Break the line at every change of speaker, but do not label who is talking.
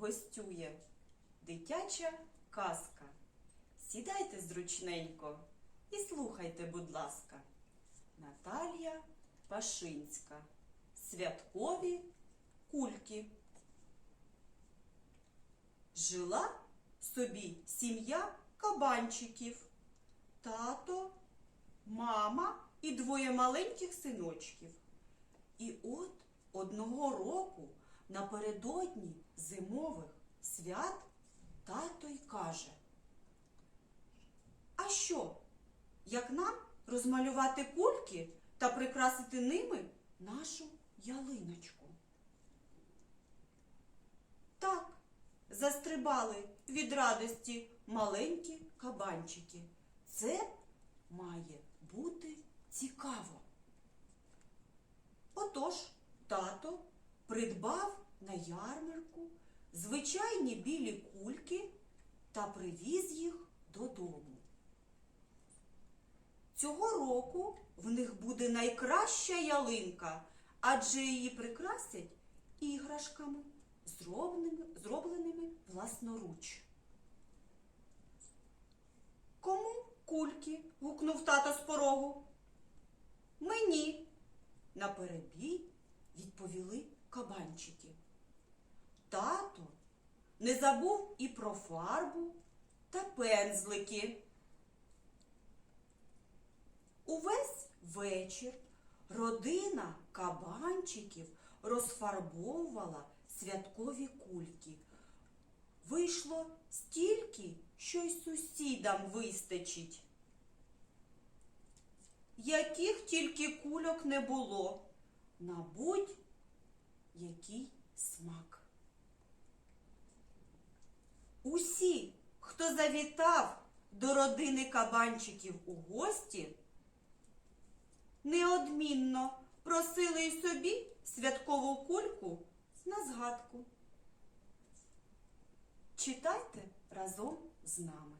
гостює дитяча казка. Сідайте зручненько і слухайте, будь ласка. Наталія Пашинська. Святкові кульки. Жила собі сім'я кабанчиків, тато, мама і двоє маленьких синочків. І от одного року напередодні зимових свят тато й каже: А що, як нам розмалювати кульки та прикрасити ними нашу ялиночку? Так, застрибали від радості маленькі кабанчики. Це має бути цікаво. Отож, тато придбав на ярмарку звичайні білі кульки та привіз їх додому. Цього року в них буде найкраща ялинка, адже її прикрасять іграшками, зробленими, зробленими власноруч. Кому кульки? гукнув тато з порогу. Мені. Наперебій відповіли кабанчики. Тато не забув і про фарбу та пензлики. Увесь вечір родина кабанчиків розфарбовувала святкові кульки. Вийшло стільки, що й сусідам вистачить. Яких тільки кульок не було, на будь-який смак. Усі, хто завітав до родини кабанчиків у гості, неодмінно просили й собі святкову кульку на згадку. Читайте разом з нами.